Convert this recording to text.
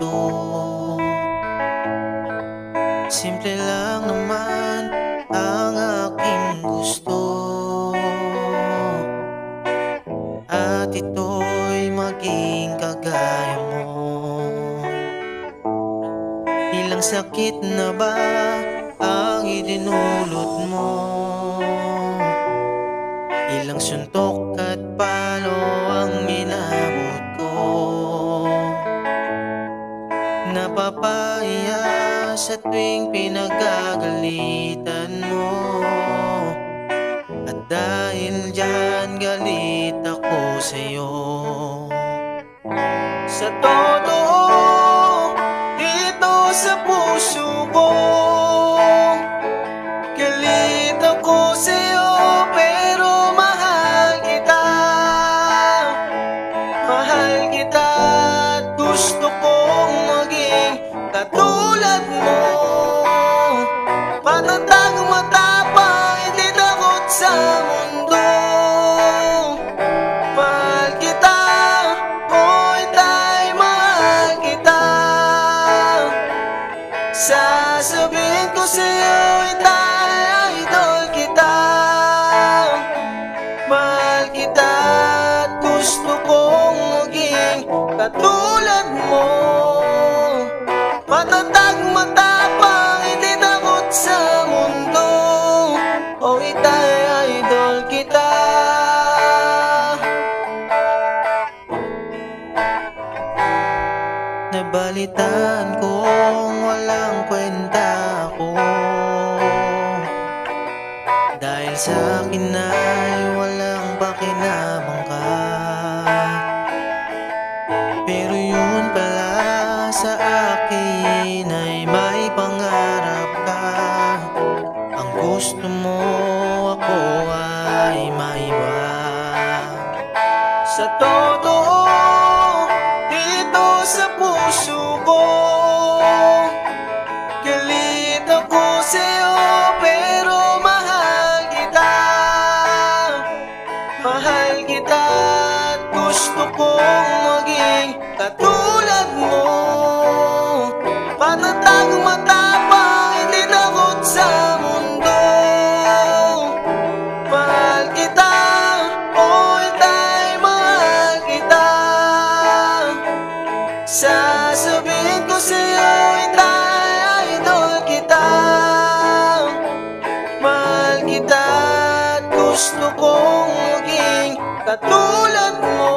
gusto Simple lang naman ang aking gusto. At ito'y maging kagaya mo. Ilang sakit na ba ang idinulot mo? Ilang suntok at palo ang Napapahiya sa tuwing pinagagalitan mo. At dahil dyan galit ako sa'yo. Sa totoo, dito sa puso katulad mo. Patatag matapang, hindi takot sa mundo. Mahal kita, oy tay, mahal kita. Sasabihin ko sa'yo, itay, idol kita. Mahal kita at matapang, hindi takot sa mundo. O itay, idol kita. Nabalitaan kong walang kwenta ako Dahil sa akin ay maiba Sa totoo, Sasabihin ko sa'yo, itay, idol kita. Mahal kita at gusto kong maging katulad mo